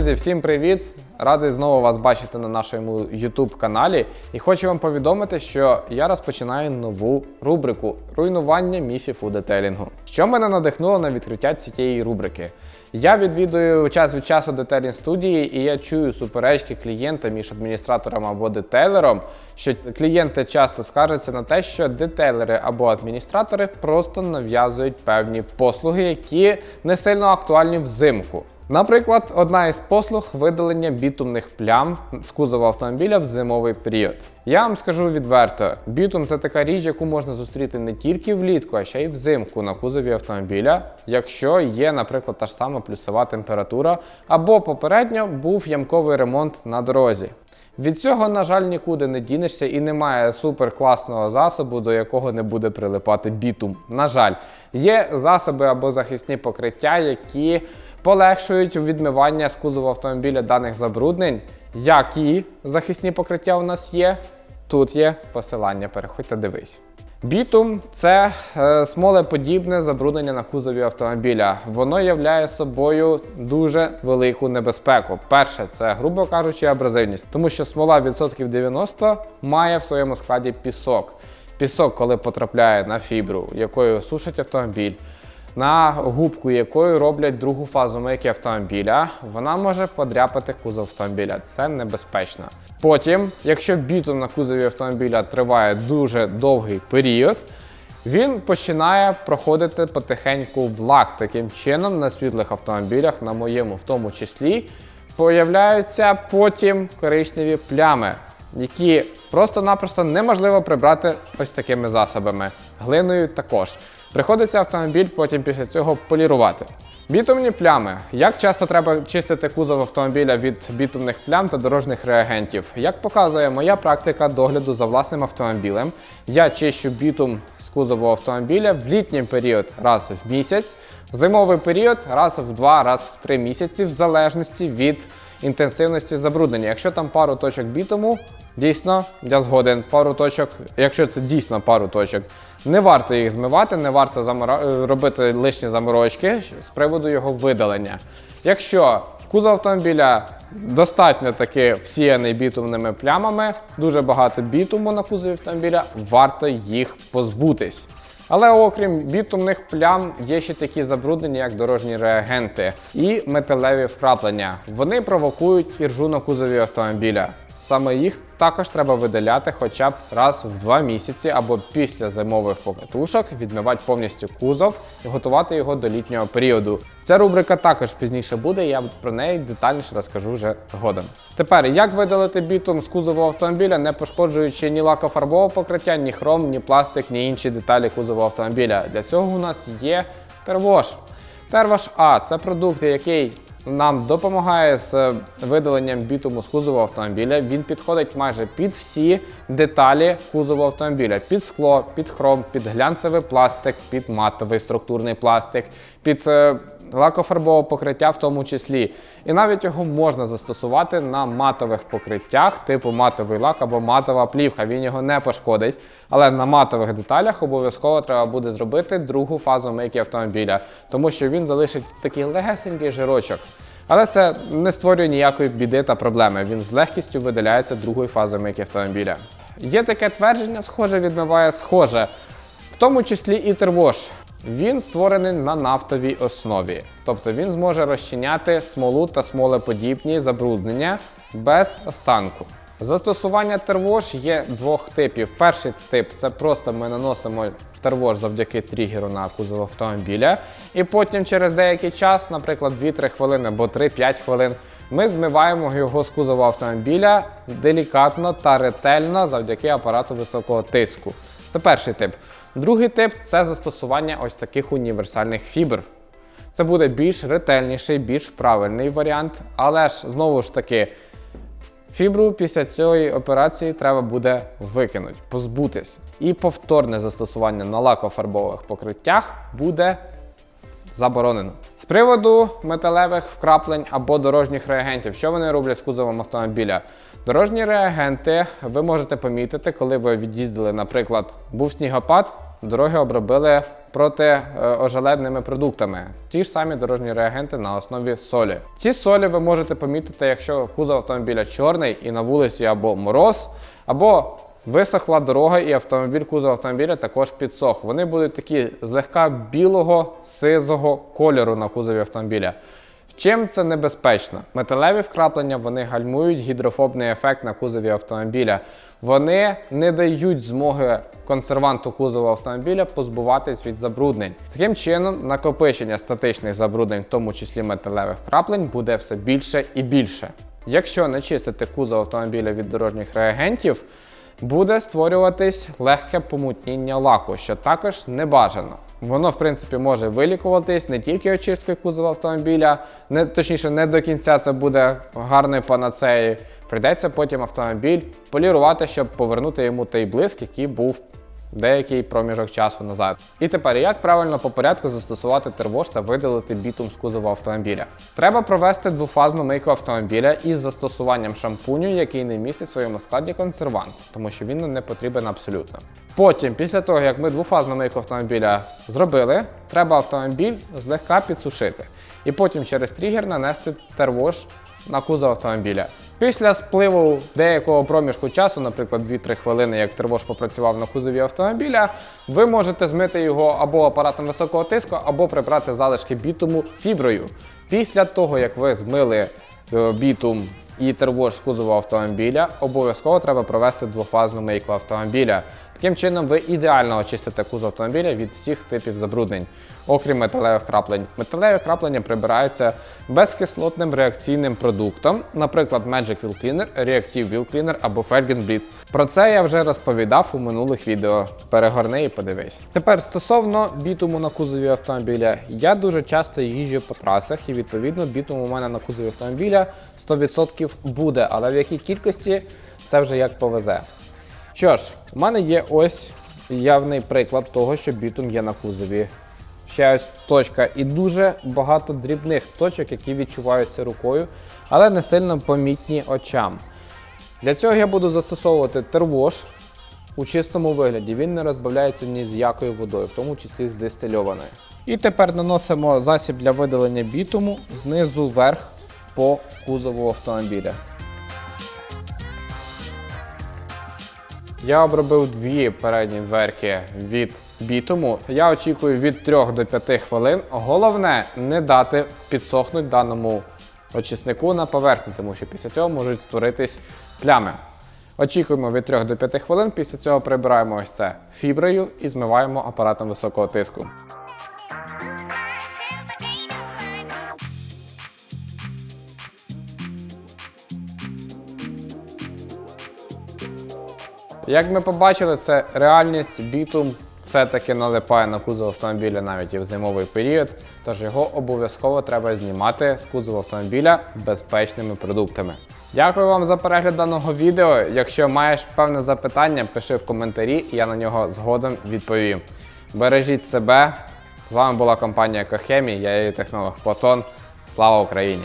Друзі, всім привіт! Радий знову вас бачити на нашому YouTube каналі. І хочу вам повідомити, що я розпочинаю нову рубрику руйнування міфів у детелінгу. Що мене надихнуло на відкриття цієї рубрики? Я відвідую час від часу детелінг студії, і я чую суперечки клієнта між адміністратором або детейлером, що клієнти часто скаржаться на те, що детейлери або адміністратори просто нав'язують певні послуги, які не сильно актуальні взимку. Наприклад, одна із послуг видалення бітумних плям з кузова автомобіля в зимовий період. Я вам скажу відверто, бітум це така річ, яку можна зустріти не тільки влітку, а ще й взимку на кузові автомобіля, якщо є, наприклад, та ж сама плюсова температура, або попередньо був ямковий ремонт на дорозі. Від цього, на жаль, нікуди не дінешся і немає суперкласного засобу, до якого не буде прилипати бітум. На жаль, є засоби або захисні покриття, які полегшують відмивання з кузова автомобіля даних забруднень. Які захисні покриття у нас є? Тут є посилання, переходьте дивись. Бітум це е, смолеподібне забруднення на кузові автомобіля. Воно являє собою дуже велику небезпеку. Перше, це, грубо кажучи, абразивність, тому що смола відсотків 90 має в своєму складі пісок. Пісок, коли потрапляє на фібру, якою сушать автомобіль, на губку, якою роблять другу фазу мийки автомобіля, вона може подряпати кузов автомобіля. Це небезпечно. Потім, якщо бітум на кузові автомобіля триває дуже довгий період, він починає проходити потихеньку в лак. Таким чином, на світлих автомобілях, на моєму в тому числі, появляються потім коричневі плями, які просто-напросто неможливо прибрати ось такими засобами. Глиною також. Приходиться автомобіль потім після цього полірувати. Бітумні плями. Як часто треба чистити кузов автомобіля від бітумних плям та дорожніх реагентів? Як показує моя практика догляду за власним автомобілем, я чищу бітум з кузову автомобіля в літній період раз в місяць, в зимовий період раз в два, раз в три місяці, в залежності від інтенсивності забруднення. Якщо там пару точок бітуму, дійсно я згоден. Пару точок, якщо це дійсно пару точок, не варто їх змивати, не варто замора... робити лишні заморочки з приводу його видалення. Якщо кузов автомобіля достатньо таки всіяний бітумними плямами, дуже багато бітуму на кузові автомобіля, варто їх позбутись. Але окрім бітумних плям, є ще такі забруднення, як дорожні реагенти і металеві вкраплення. Вони провокують іржу на кузові автомобіля. Саме їх також треба видаляти хоча б раз в два місяці або після зимових покатушок, відмивати повністю кузов і готувати його до літнього періоду. Ця рубрика також пізніше буде, я про неї детальніше розкажу вже згодом. Тепер, як видалити бітум з кузову автомобіля, не пошкоджуючи ні лакофарбове покриття, ні хром, ні пластик, ні інші деталі кузову автомобіля. Для цього у нас є тервош. Тервош А це продукт, який нам допомагає з видаленням бітуму з кузову автомобіля. Він підходить майже під всі деталі кузову автомобіля: під скло, під хром, під глянцевий пластик, під матовий структурний пластик, під е, лакофарбове покриття в тому числі. І навіть його можна застосувати на матових покриттях, типу матовий лак або матова плівка. Він його не пошкодить. Але на матових деталях обов'язково треба буде зробити другу фазу мийки автомобіля, тому що він залишить такий легесенький жирочок. Але це не створює ніякої біди та проблеми. Він з легкістю видаляється другою фазою мийки автомобіля. Є таке твердження, схоже відмиває схоже, в тому числі і тервош. Він створений на нафтовій основі, тобто він зможе розчиняти смолу та смолеподібні забруднення без останку. Застосування тервош є двох типів. Перший тип це просто ми наносимо тервош завдяки тригеру на кузов автомобіля. І потім через деякий час, наприклад, 2-3 хвилини або 3-5 хвилин, ми змиваємо його з кузова автомобіля делікатно та ретельно завдяки апарату високого тиску. Це перший тип. Другий тип це застосування ось таких універсальних фібр. Це буде більш ретельніший, більш правильний варіант, але ж знову ж таки. Фібру після цієї операції треба буде викинути, позбутись. І повторне застосування на лакофарбових покриттях буде заборонено. З приводу металевих вкраплень або дорожніх реагентів, що вони роблять з кузовом автомобіля? Дорожні реагенти ви можете помітити, коли ви від'їздили, наприклад, був снігопад, дороги обробили проти е, ожеледними продуктами. Ті ж самі дорожні реагенти на основі солі. Ці солі ви можете помітити, якщо кузов автомобіля чорний і на вулиці або мороз, або висохла дорога, і автомобіль, кузов автомобіля також підсох. Вони будуть такі злегка білого сизого кольору на кузові автомобіля. Чим це небезпечно? Металеві вкраплення вони гальмують гідрофобний ефект на кузові автомобіля. Вони не дають змоги консерванту кузова автомобіля позбуватись від забруднень. Таким чином, накопичення статичних забруднень, в тому числі металевих вкраплень, буде все більше і більше. Якщо не чистити кузов автомобіля від дорожніх реагентів, буде створюватись легке помутніння лаку, що також не бажано. Воно, в принципі, може вилікуватись не тільки очисткою кузова автомобіля, не, точніше, не до кінця це буде гарною панацеєю. Прийдеться потім автомобіль полірувати, щоб повернути йому той блиск, який був деякий проміжок часу назад. І тепер, як правильно по порядку застосувати тервош та видалити бітум з кузова автомобіля? Треба провести двофазну мийку автомобіля із застосуванням шампуню, який не містить в своєму складі консервант, тому що він не потрібен абсолютно. Потім, після того, як ми двофазну мийку автомобіля зробили, треба автомобіль злегка підсушити. І потім через тригер нанести тервош на кузов автомобіля. Після спливу деякого проміжку часу, наприклад, 2-3 хвилини, як тривож попрацював на кузові автомобіля, ви можете змити його або апаратом високого тиску, або прибрати залишки бітуму фіброю. Після того, як ви змили е, бітум і тривож з кузова автомобіля, обов'язково треба провести двофазну мийку автомобіля. Таким чином, ви ідеально очистите кузов автомобіля від всіх типів забруднень, окрім металевих краплень. Металеві краплення прибираються безкислотним реакційним продуктом, наприклад, Magic Wheel Cleaner, Reactive Wheel Cleaner або Fergen Blitz. Про це я вже розповідав у минулих відео. Перегорни і подивись. Тепер стосовно бітуму на кузові автомобіля, я дуже часто їжджу по трасах, і відповідно бітум у мене на кузові автомобіля 100% буде, але в якій кількості це вже як повезе. Що ж, у мене є ось явний приклад того, що бітум є на кузові. Ще ось точка і дуже багато дрібних точок, які відчуваються рукою, але не сильно помітні очам. Для цього я буду застосовувати тервош у чистому вигляді. Він не розбавляється ні з якою водою, в тому числі з дистильованою. І тепер наносимо засіб для видалення бітуму знизу вверх по кузову автомобіля. Я обробив дві передні дверки від бітуму. Я очікую від 3 до 5 хвилин. Головне не дати підсохнути даному очиснику на поверхні, тому що після цього можуть створитись плями. Очікуємо від 3 до 5 хвилин. Після цього прибираємо ось це фіброю і змиваємо апаратом високого тиску. Як ми побачили, це реальність бітум все-таки налипає на кузов автомобіля навіть і в зимовий період, тож його обов'язково треба знімати з кузова автомобіля безпечними продуктами. Дякую вам за перегляд даного відео. Якщо маєш певне запитання, пиши в коментарі, і я на нього згодом відповім. Бережіть себе. З вами була компанія Кохемі, я її технолог Платон. Слава Україні!